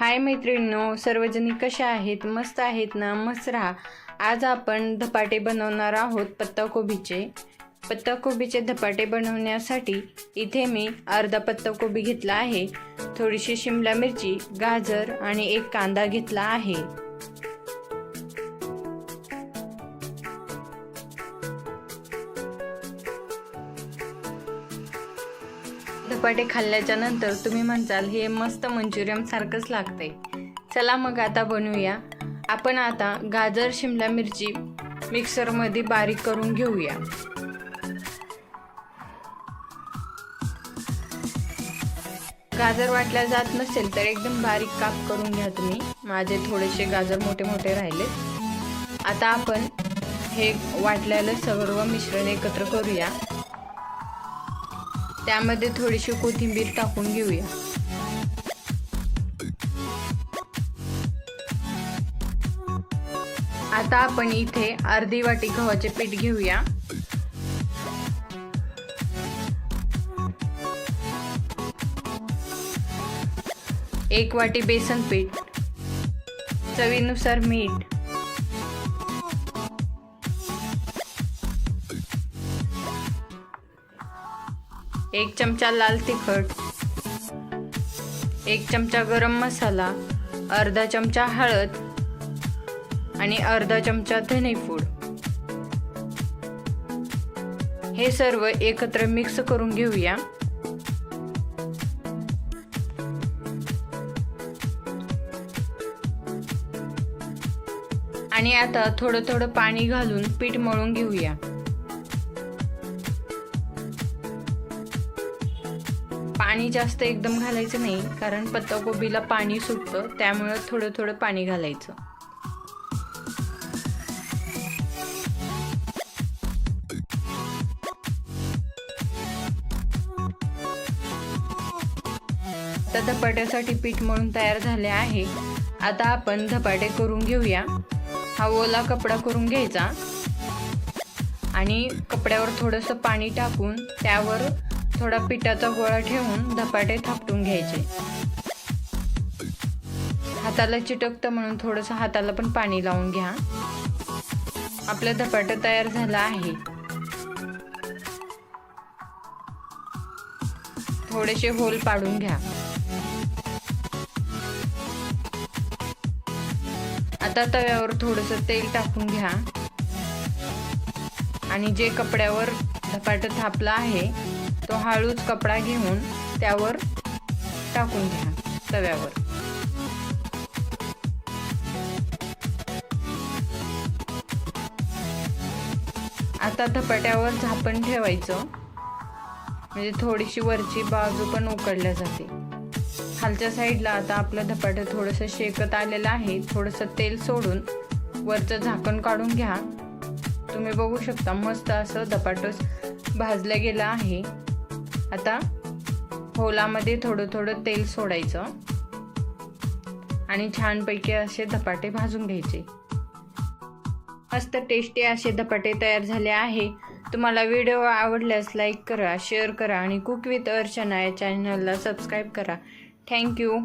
हाय मैत्रिणींनो सर्वजणी कशा आहेत? मस्त आहेत ना? मस्त राहा. आज आपण धपाटे बनवणार आहोत पत्ताकोबीचे. पत्ताकोबीचे धपाटे बनवण्यासाठी इथे मी अर्धा पत्ताकोबी घेतला आहे. थोडीशी शिमला मिरची गाजर आणि एक कांदा घेतला आहे. धपाटे खाल्ल्याच्या नंतर तुम्ही म्हणसाल हे मस्त मंचुरियन सारखंच लागतंय. चला मग आता बनवूया. आपण आता गाजर शिमला मिरची मिक्सरमध्ये बारीक करून घेऊया. गाजर वाटल्या जात नसेल तर एकदम बारीक काप करून घ्या तुम्ही. माझे थोडेसे गाजर मोठे मोठे राहिले. आता आपण हे वाटलेलं सर्व मिश्रण एकत्र करूया. त्यामध्ये थोडीशी कोथिंबीर टाकून घेऊया. आता आपण इथे अर्धी वाटी गव्हाचे पीठ घेऊया. एक वाटी बेसन पीठ. चवीनुसार मीठ. एक चमचा लाल तिखट एक चमचा गरम मसाला अर्धा चमचा हळद आणि अर्धा चमचा धनेपूड हे सर्व एकत्र मिक्स करून घेऊया. आणि आता थोडं थोडं पाणी घालून पीठ मळून घेऊया. पाणी जास्त एकदम घालायचं नाही कारण पत्ताकोबीला पाणी सुटतं त्यामुळं थोडं थोडं पाणी घालायचं. आता धपाट्यासाठी पीठ मळून तयार झाले आहे. आता आपण धपाटे करून घेऊया. हा ओला कपडा करून घ्यायचा. आणि कपड्यावर थोडंसं पाणी टाकून त्यावर थोडा पिठाचा गोळा ठेवून धपाटे थापटून घ्यायचे. हाताला चिटकतं म्हणून थोडंसं हाताला पण पाणी लावून घ्या. आपलं धपाटं तयार झालं आहे. थोडेसे होल पाडून घ्या. आता तव्यावर थोडंसं तेल टाकून घ्या. आणि जे कपड्यावर धपाटं थापलं आहे तो हळूच कपडा घेऊन त्यावर टाकून घ्या तव्यावर. आता धपाट्यावर झापण ठेवायचं. म्हणजे थोडीशी वरची बाजू पण उकडल्या जाते. खालच्या साईडला आता आपलं धपाटं थोडंसं शेकत आलेलं आहे. थोडंसं तेल सोडून वरचं झाकण काढून घ्या. तुम्ही बघू शकता मस्त असं धपाटं भाजलं गेलं आहे. आता होलामध्ये थोडं थोडं तेल सोडायचं. आणि छानपैकी असे धपाटे भाजून घ्यायचे. मस्त टेस्टी असे धपाटे तयार झाले आहे. तुम्हाला व्हिडिओ आवडल्यास लाईक करा शेअर करा आणि कुक विथ अर्चना या चॅनलला सबस्क्राईब करा. थँक्यू